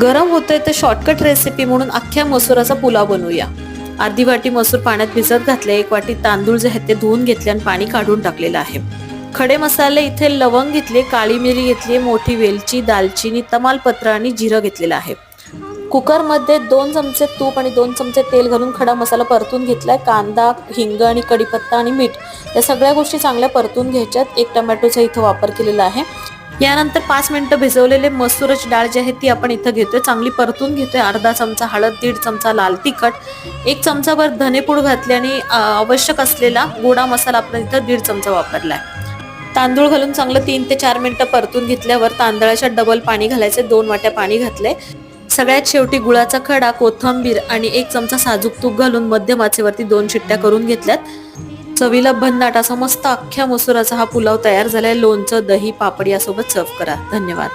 गरम होतंय तर शॉर्टकट रेसिपी म्हणून अख्ख्या मसुराचा पुलाव बनवूया. अर्धी वाटी मसूर पाण्यात भिजत घातले एक वाटी तांदूळ जे आहेत ते धुवून घेतले आणि पाणी काढून टाकलेलं आहे. खडे मसाले इथे लवंग घेतले काळी मिरी घेतली मोठी वेलची दालचिनी तमालपत्र आणि जिरं घेतलेलं आहे. कुकरमध्ये दोन चमचे तूप आणि दोन चमचे तेल घालून खडा मसाला परतून घेतलाय. कांदा हिंग आणि कढीपत्ता आणि मीठ या सगळ्या गोष्टी चांगल्या परतून घ्यायच्यात. एक टमॅटोचा इथं वापर केलेला आहे. यानंतर पाच मिनिटं भिजवलेले मसूरची डाळ जी आहे ती आपण इथं घेतोय. चांगली परतून घेतोय. अर्धा चमचा हळद दीड चमचा लाल तिखट एक चमचाभर धनेपूड घातले आणि आवश्यक असलेला गोडा मसाला आपण इथं दीड चमचा वापरलाय. तांदूळ घालून चांगलं तीन ते चार मिनिटं परतून घेतल्यावर तांदळाच्या डबल पाणी घालायचे. दोन वाट्या पाणी घातले सगळ्यात शेवटी गुळाचा खडा कोथंबीर आणि एक चमचा साजूक तूप घालून मध्यम आचेवरती दोन शिट्ट्या करून घेतल्यात. चवीला भन्नाट असा मस्त अख्ख्या मसुराचा हा पुलाव तयार झालाय. लोणचं दही पापड यासोबत सर्व करा. धन्यवाद.